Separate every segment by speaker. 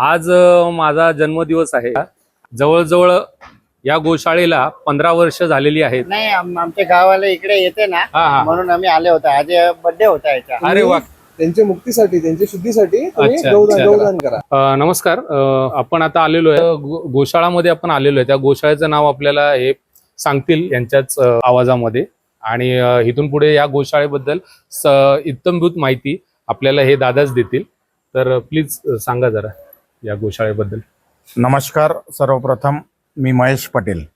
Speaker 1: आज माझा जन्मदिवस आहे. जवळजवळ या गोशाळेला पंधरा वर्ष झालेली आहेत.
Speaker 2: नाही आम- आमच्या गावाला इकडे येते ना
Speaker 1: हा हा.
Speaker 2: म्हणून आम्ही आले होते. आज बर्थडे होता याचा
Speaker 1: अरे वा.
Speaker 3: त्यांच्या मुक्तीसाठी त्यांच्या शुद्धीसाठी तुम्ही
Speaker 1: अच्छा,
Speaker 3: गौदान
Speaker 1: अच्छा.
Speaker 3: गौदान करा.
Speaker 1: अ, नमस्कार. अ, आपण आता आलेलो आहे. गो- गोशाळामध्ये आपण आलेलो आहे. त्या गोशाळेचं नाव आपल्याला हे सांगतील यांच्याच अ, आवाजामध्ये. आणि अ, इथून पुढे या गोशाळेबद्दल स- इत्तमभूत माहिती आपल्याला हे दादाच देतील. तर प्लीज सांगा जरा. या गोशाळेबद्दल.
Speaker 4: नमस्कार सर्वप्रथम मी महेश पटेल.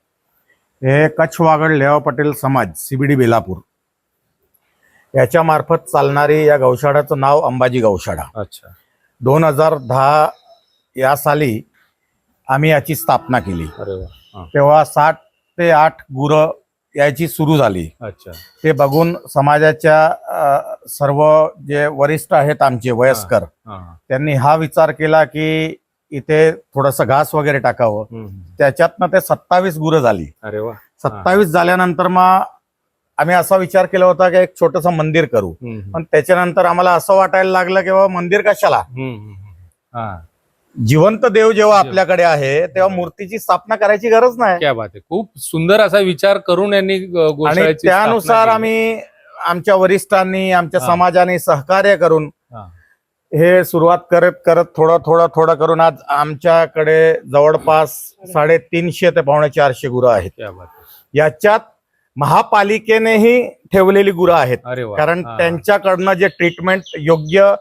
Speaker 4: हे कच्छ वागड लेवा पटेल समाज सीबीडी बेलापूर. याच्यामार्फत चालणारी या गौशाळाचं नाव अंबाजी गौशाळा.
Speaker 1: अच्छा.
Speaker 4: दोन हजार दहा या साली आम्ही याची स्थापना केली.
Speaker 1: अरे वा. हा.
Speaker 4: तेव्हा साठ ते आठ गुरं याची सुरू झाली.
Speaker 1: अच्छा.
Speaker 4: ते बघून समाजाच्या सर्व जे वरिष्ठ आहेत आमचे वयस्कर. त्यांनी हा विचार केला की इथे थोडंसं घास वगैरे टाकावं. त्याच्यातनं ते सत्तावीस गुरं झाली.
Speaker 1: अरे वा.
Speaker 4: सत्तावीस झाल्यानंतर मग आम्ही असा विचार केला होता की एक छोटस मंदिर करू. पण त्याच्यानंतर आम्हाला असं वाटायला लागलं की बाबा मंदिर कशाला? जिवंत देव जेव्हा आपल्याकडे आहे तेव्हा मूर्तीची स्थापना करायची गरज नाही
Speaker 1: क्या बात आहे खूप सुंदर असा विचार करून यांनी
Speaker 4: आणि त्यानुसार
Speaker 1: स्थापना
Speaker 4: आम्ही आमच्या वरिष्ठांनी आमच्या
Speaker 1: हा.
Speaker 4: समाजाने सहकार्य करून
Speaker 1: हा.
Speaker 4: हे सुरुवात करत करत थोडं थोडं थोडं करून आज आमच्याकडे जवळपास साडेतीनशे ते पावणे चारशे गुरं आहेत
Speaker 1: केली. क्या बात आहे.
Speaker 4: याच्यात महापालिकेनेही ठेवलेली गुरं आहेत
Speaker 1: अरे वा
Speaker 4: कारण
Speaker 1: हा.
Speaker 4: त्यांच्याकडनं जे ट्रीटमेंट योग्य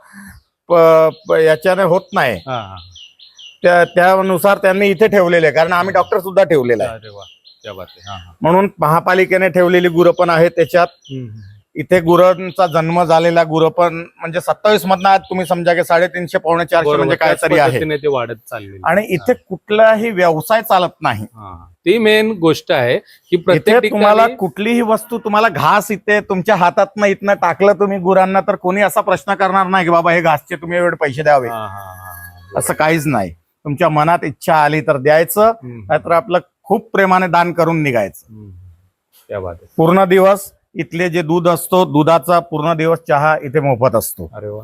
Speaker 4: प- प- याच्याने होत नाही
Speaker 1: हा, हा.
Speaker 4: त्या त्यानुसार त्यांनी इथे ठेवलेले आहे. कारण आम्ही डॉक्टर सुद्धा ठेवलेला आहे.
Speaker 1: अरे वा. क्या बात आहे. हा, हा.
Speaker 4: म्हणून महापालिकेने ठेवलेली गुरं पण आहेत त्याच्यात. इथे गुरांचा जन्म झालेला गुरं पण म्हणजे सत्तावीस मधनं आज तुम्ही समजा की साडेतीनशे पावणे चारशे
Speaker 1: बरोबर,
Speaker 4: म्हणजे
Speaker 1: त्याच
Speaker 4: काहीतरी आहे.
Speaker 1: पद्धतीने ते वाढत चालले
Speaker 4: आणि इथे कुठलाही व्यवसाय चालत नाही.
Speaker 1: ती मेन गोष्ट आहे की
Speaker 4: इथे
Speaker 1: प्रत्येक
Speaker 4: तुम्हाला
Speaker 1: ठिकाणी
Speaker 4: कुठलीही वस्तू तुम्हाला घास इथे तुमच्या हातातनं इथनं टाकलं तुम्ही गुरांना तर कोणी असा प्रश्न करणार नाही की बाबा हे घासचे तुम्ही एवढे पैसे द्यावे.
Speaker 1: हा, हा, हा.
Speaker 4: असं काहीच नाही. तुमच्या मनात इच्छा आली तर द्यायचं नाहीतर आपलं खूप प्रेमाने दान करून निघायचं.
Speaker 1: बात आहे.
Speaker 4: पूर्ण दिवस इथले जे दूध असतो दुधाचा पूर्ण दिवस चहा इथे मोफत असतो.
Speaker 1: अरे वा.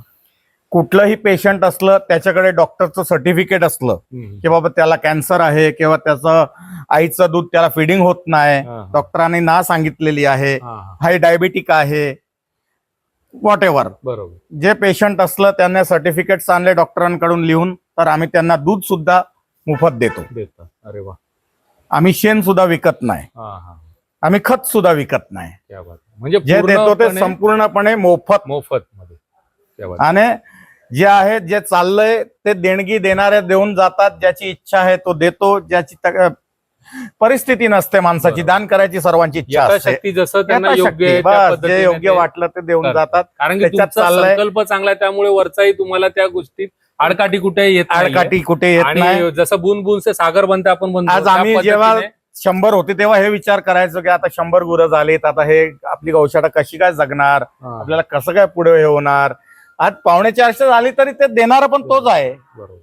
Speaker 4: कुठलंही पेशंट असलं त्याच्याकडे डॉक्टरचं सर्टिफिकेट असलं. की बाबा त्याला कॅन्सर आहे किंवा त्याचं आईचं दूध त्याला फिडिंग होत नाही
Speaker 1: हा, हा.
Speaker 4: डॉक्टरांनी ना सांगितलेली आहे
Speaker 1: हा, हा.
Speaker 4: हाय डायबिटिक आहे व्हॉट एव्हर
Speaker 1: बरोबर.
Speaker 4: जे पेशंट असलं त्यांना सर्टिफिकेट्स आणले डॉक्टरांकडून लिहून तर आम्ही त्यांना दूध सुद्धा मोफत देतो.
Speaker 1: अरे वा.
Speaker 4: आम्ही शेण सुद्धा विकत नाही.
Speaker 1: हा हा.
Speaker 4: आम्ही खत सुद्धा विकत नाही.
Speaker 1: क्या बात आहे. म्हणजे
Speaker 4: जे देतो ते
Speaker 1: पूर्णपणे
Speaker 4: संपूर्णपणे मोफत.
Speaker 1: मोफत मध्ये. क्या बात आहे.
Speaker 4: आणि जे आहे जे चाललंय ते देणगी देणारे देऊन जातात. ज्याची इच्छा आहे तो देतो. ज्याची तक- परिस्थिती नसते माणसाची.
Speaker 1: बरोबर.
Speaker 4: दान करायची सर्वांची इच्छा असते.
Speaker 1: यथाशक्ती जसं त्यांना. योग्य आहे त्या
Speaker 4: बस, जे
Speaker 1: पद्धतीने
Speaker 4: योग्य
Speaker 1: ते
Speaker 4: वाटलं ते देऊन
Speaker 1: करतात.
Speaker 4: जातात.
Speaker 1: कारण की
Speaker 4: त्याच्यात
Speaker 1: तुमचा
Speaker 4: चाललंय.
Speaker 1: संकल्प चांगला आहे त्यामुळे वरचाही तुम्हाला त्या गोष्टीत आडकाठी कुठे येत नाहीये.
Speaker 4: आडकाठी कुठे येत नाही.
Speaker 1: आणि जसं बुन बुन से सागर बनते आपण म्हणतो
Speaker 4: आज
Speaker 1: त्या
Speaker 4: आम्ही जेव्हा शंभर होते तेव्हा हे विचार करायचो की आता शंभर गुरं झालीत आता हे आपली गौशाळा कशी काय जगणार
Speaker 1: हा,
Speaker 4: आपल्याला कसं काय पुढे हे होणार? आज पावणे चारशे झाली तरी ते देणारा पण तोच आहे.
Speaker 1: बरोबर.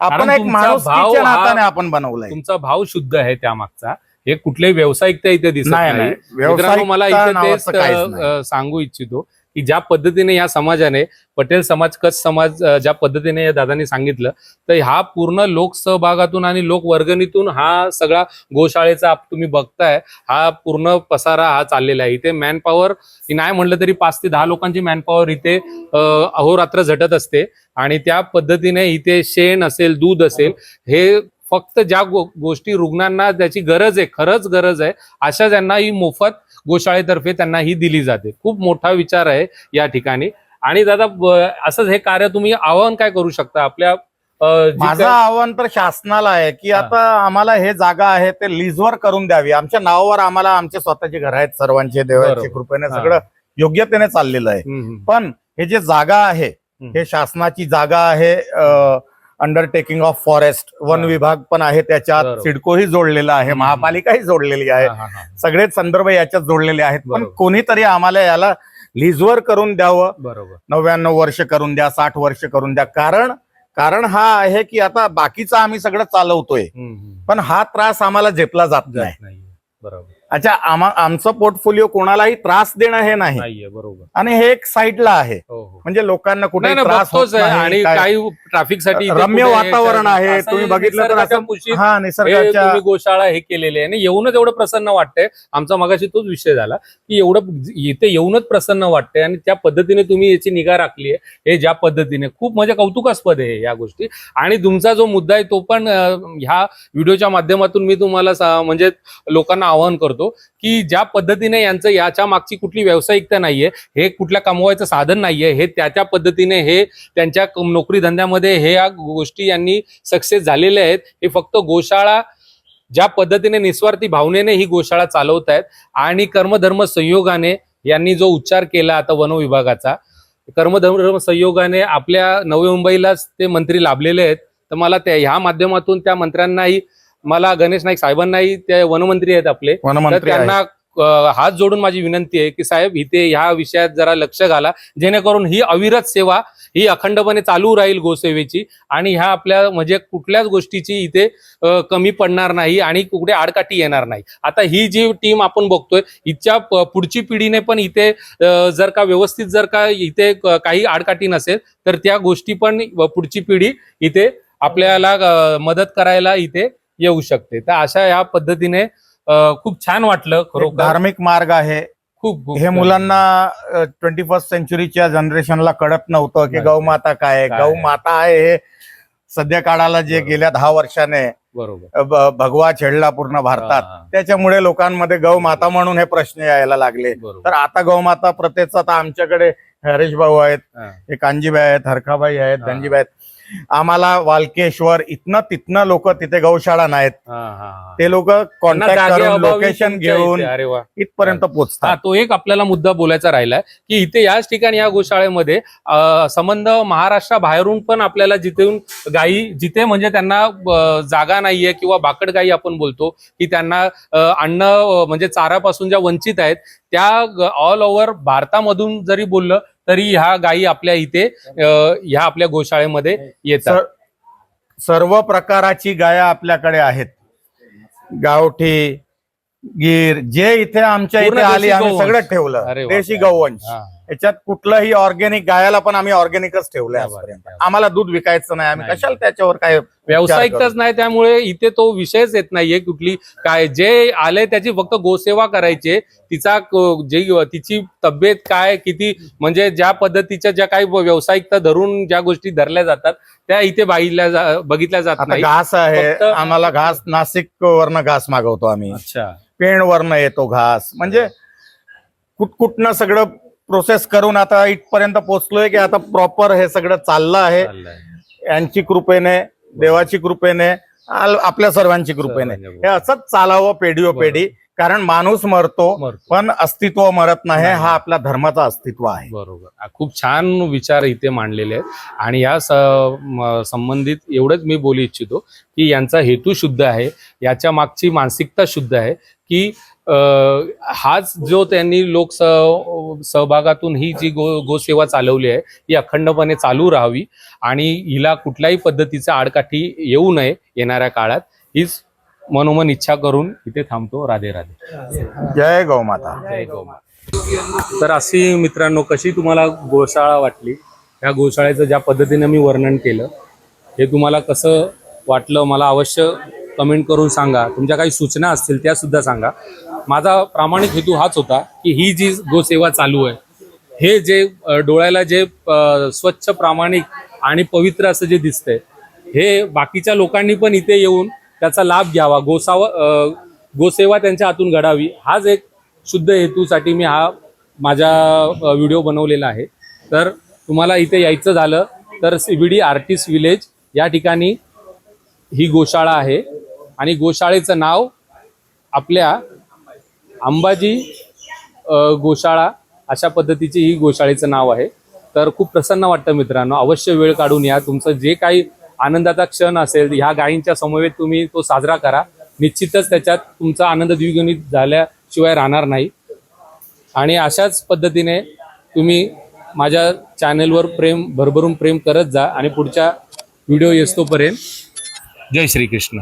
Speaker 4: आपण
Speaker 1: कारण
Speaker 4: एक
Speaker 1: तुमचा
Speaker 4: माणुसकीच्या
Speaker 1: भाव हा-
Speaker 4: आपण बनवलंय.
Speaker 1: तुमचा भाव शुद्ध आहे त्यामागचा. हे कुठलेही व्यावसायिकता इथे दिसत
Speaker 4: नाही
Speaker 1: नाही.
Speaker 4: नाही.
Speaker 1: मित्रांनो मला इथे तेच अ. अ, सांगू इच्छितो. की ज्या पद्धतीने या समाजाने पटेल समाज कच समाज ज्या पद्धतीने या दादांनी सांगितलं तर हा पूर्ण लोकसहभागातून आणि लोकवर्गणीतून हा सगळा गोशाळेचा तुम्ही बघताय हा पूर्ण पसारा हा चाललेला आहे. इथे मॅनपॉवर नाही म्हणलं तरी पाच ते दहा लोकांची मॅनपॉवर इथे अहोरात्र झटत असते. आणि त्या पद्धतीने इथे शेण असेल दूध असेल हे फक्त ज्या गो गोष्टी रुग्णांना त्याची गरज आहे खरंच गरज आहे अशा त्यांना ही मोफत गोशाळेतर्फे त्यांना ही दिली जाते खूप मोठा विचार आहे या ठिकाणी आणि दादा असंच हे कार्य तुम्ही आवाहन काय करू शकता आपल्या
Speaker 4: माझं आव्हान तर शासनाला आहे की. आता आम्हाला हे जागा आहे ते लिजवर करून द्यावी आमच्या नावावर आम्हाला आमचे स्वतःची घर आहेत सर्वांचे देवाच्या
Speaker 1: बरोबर.
Speaker 4: कृपेने. सगळं योग्यतेने चाललेलं आहे. पण हे जे जागा आहे. हे शासनाची जागा आहे अंडरटेकिंग ऑफ फॉरेस्ट वन. विभाग पण आहे त्याच्यात. सिडकोही जोडलेला आहे. महापालिकाही जोडलेली आहे. सगळेच संदर्भ याच्यात जोडलेले आहेत पण. कोणीतरी आम्हाला याला लिजवर करून द्यावं
Speaker 1: बरोबर
Speaker 4: नव्याण्णव वर्ष करून द्या साठ वर्ष करून द्या कारण कारण हा आहे की आता बाकीचं आम्ही सगळं चालवतोय. पण हा त्रास आम्हाला झेपला जात नाही.
Speaker 1: बरोबर
Speaker 4: अच्छा आमा आमचं पोर्टफोलिओ कोणालाही त्रास देणं हे नाही.
Speaker 1: नाहीये बरोबर.
Speaker 4: आणि हे एक साईडला आहे.
Speaker 1: हो हो.
Speaker 4: म्हणजे लोकांना कुठे
Speaker 1: नाही नाही,
Speaker 4: त्रास होत
Speaker 1: बघतोच आहे.
Speaker 4: नाही,
Speaker 1: आणि
Speaker 4: काय-
Speaker 1: काही ट्रॅफिकसाठी इथे
Speaker 4: रम्य
Speaker 1: कुठे-
Speaker 4: वातावरण आहे
Speaker 1: असं
Speaker 4: तुम्ही बघितलं तर
Speaker 1: निसर्गाच्या
Speaker 4: असं
Speaker 1: कुशीत
Speaker 4: हा
Speaker 1: हे
Speaker 4: निसर्गाच्या
Speaker 1: तुम्ही गोशाळा हे केलेले आहे. आणि येऊनच एवढं प्रसन्न वाटतंय. आमचा मगाशी तोच विषय झाला की एवढं इथे येऊनच प्रसन्न वाटतंय आणि त्या पद्धतीने तुम्ही याची निगा राखली आहे. हे ज्या पद्धतीने खूप म्हणजे कौतुकास्पद आहे या गोष्टी. आणि तुमचा जो मुद्दा आहे तो पण अं, ह्या व्हिडिओच्या माध्यमातून मी तुम्हाला सा- म्हणजे लोकांना आवाहन करतो. की ज्या पद्धतीने यांचं याच्या मागची कुठली व्यावसायिकता नाहीये हे कुठल्या कमवायचं साधन नाहीये हे त्या त्या पद्धतीने हे त्यांच्या नोकरी धंद्यामध्ये हे या गोष्टी यांनी सक्सेस झालेल्या आहेत. हे फक्त गोशाळा ज्या पद्धतीने निस्वार्थी भावनेने ही गोशाळा चालवत आहेत आणि कर्मधर्म संयोगाने यांनी जो उच्चार केला आता वन विभागाचा कर्मधर्म संयोगाने आपल्या नवी मुंबईलाच ते मंत्री लाभलेले आहेत. तर मला त्या ह्या माध्यमातून त्या मंत्र्यांनाही मला गणेश नाईक साहेबांनाही ते वनमंत्री आहेत आपले. तर
Speaker 4: वनमंत्री आहे.
Speaker 1: त्यांना अ, हात जोडून माझी विनंती आहे की साहेब इथे ह्या विषयात जरा लक्ष घाला. जेणेकरून ही अविरत सेवा ही अखंडपणे चालू राहील गोसेवेची आणि ह्या आपल्या म्हणजे कुठल्याच गोष्टीची इथे अ, कमी पडणार नाही आणि कुठे आडकाठी येणार नाही. आता ही जी टीम आपण बघतोय हिच्या प- पुढची पिढीने पण इथे अ, जर का व्यवस्थित जर का इथे क- काही आडकाठी नसेल तर त्या गोष्टी पण पुढची पिढी इथे आपल्याला अ, मदत करायला इथे येऊ शकते तर अशा या पद्धतीने खूप छान वाटलं खरोखर
Speaker 4: धार्मिक मार्ग आहे
Speaker 1: खूप
Speaker 4: हे मुलांना ट्वेंटी फर्स्ट सेंचुरीच्या जनरेशनला कळत नव्हतं की. गौमाता काय आहे
Speaker 1: काय
Speaker 4: गौ
Speaker 1: आहे?
Speaker 4: माता आहे हे सध्या काळाला जे. गेल्या दहा वर्षाने
Speaker 1: बरोबर
Speaker 4: भगवा छेडला पूर्ण भारतात. त्याच्यामुळे लोकांमध्ये गौ माता म्हणून हे प्रश्न यायला लागले तर आता गौमाता प्रथेचा तर आमच्याकडे हरेश भाऊ आहेत
Speaker 1: हा.
Speaker 4: कांजीबाई आहेत हरखाबाई आहेत. धनजीबाई आहेत आम्हाला वालकेश्वर इथनं तिथनं लोक तिथे गौशाळा नाहीत. ते लोक कॉन्टॅक्ट करून लोकेशन घेऊन इथपर्यंत पोहोचतात.
Speaker 1: तो एक आपल्याला मुद्दा बोलायचा राहिलाय की इथे याच ठिकाणी या गोशाळेमध्ये संबंध महाराष्ट्राबाहेरून पण आपल्याला जिथून गायी जिथे म्हणजे त्यांना जागा नाहीये किंवा बाकड गायी आपण बोलतो की त्यांना अन्न म्हणजे चारापासून ज्या वंचित आहेत त्या ऑल ओव्हर भारतामधून जरी बोललं तरी ह्या गायी आपल्या इथे ह्या आपल्या गोशाळेमध्ये येतात
Speaker 4: सर- सर्व प्रकाराची गाया आपल्याकडे आहेत गावठी गीर जे इथे आमच्या इथे आली आम्ही. सगळं ठेवलं. देशी गौवंश. याच्यात कुठलंही ऑर्गॅनिक गायाला पण आम्ही ऑर्गॅनिकच ठेवलंय आजपर्यंत. आम्हाला दूध विकायचं नाही आम्ही. कशाला त्याच्यावर काय
Speaker 1: व्यावसायिकताच नाही त्यामुळे इथे तो विषयच येत नाहीये कुठली काय. जे आले त्याची फक्त गोसेवा करायची तिचा जे तिची तब्येत काय किती म्हणजे ज्या पद्धतीच्या ज्या काही व्यावसायिकता धरून ज्या गोष्टी धरल्या जातात त्या इथे बाईला जा- बघितल्या जात नाही
Speaker 4: घास आहे आम्हाला घास नाशिक वरनं घास मागवतो आम्ही.
Speaker 1: अच्छा.
Speaker 4: पेण वरनं येतो घास. म्हणजे कुठकुठनं सगळं प्रोसेस करून आता इथपर्यंत पोहोचलोय की आता प्रॉपर हे सगळं चाललं आहे. यांची कृपेने देवाची कृपेने आल- आपल्या सर्वांची कृपेने.
Speaker 1: सर्वांच्या
Speaker 4: हे असंच चालावं पेढीओ पेढी. कारण माणूस मरतो
Speaker 1: मरतो.
Speaker 4: पण अस्तित्व मरत नाही. हा आपल्या धर्माचा अस्तित्व आहे.
Speaker 1: बरोबर. आ, खूप छान विचार इथे मांडलेले आहेत. आणि या स- म- संबंधित एवढंच मी बोलू इच्छितो की यांचा हेतू शुद्ध आहे याच्या मागची मानसिकता शुद्ध आहे की हाच जो त्यांनी लोक सहभागातून ही जी गो गोसेवा चालवली आहे ही अखंडपणे चालू राहावी आणि हिला कुठल्याही पद्धतीचा आडकाठी येऊ नये येणाऱ्या काळात हीच मनोमन इच्छा करून इथे थांबतो. राधे राधे.
Speaker 4: जय गौमाता
Speaker 1: जय गोमाता. तर अशी मित्रांनो कशी तुम्हाला गोशाळा वाटली? या गोशाळेचं ज्या पद्धतीने मी वर्णन केलं हे तुम्हाला कसं वाटलं? मला अवश्य कमेंट करून सांगा. तुमच्या काही सूचना असतील त्या सुद्धा सांगा. माझा प्रामाणिक हेतू हाच होता की ही जी गोसेवा चालू आहे हे जे डोळ्याला जे स्वच्छ प्रामाणिक आणि पवित्र असं जे दिसतंय हे बाकीच्या लोकांनी पण इथे येऊन त्याचा लाभ घ्यावा. गोसावा गोसेवा त्यांच्या हातून घडावी हाच एक शुद्ध हेतूसाठी मी हा माझा व्हिडिओ बनवलेला आहे. तर तुम्हाला इथे यायचं झालं तर सीबीडी आर्टिस्ट विलेज या ठिकाणी ही गोशाळा आहे. आणि गोशाळेचं नाव आपल्या अंबाजी गोशाळा अशा पद्धतीची ही गोशाळेचं नाव आहे. तर खूप प्रसन्न वाटतं मित्रांनो. अवश्य वेळ काढून या. तुमचं जे काही आनंदाचा क्षण असेल ह्या गायींच्या समवेत तुम्ही तो साजरा करा. निश्चितच त्याच्यात तुमचा आनंद द्विगुणित झाल्याशिवाय राहणार नाही. आणि अशाच पद्धतीने तुम्ही माझ्या चॅनेलवर प्रेम भरभरून प्रेम करत जा आणि पुढच्या व्हिडिओ येस्तोपर्यंत जय श्रीकृष्ण.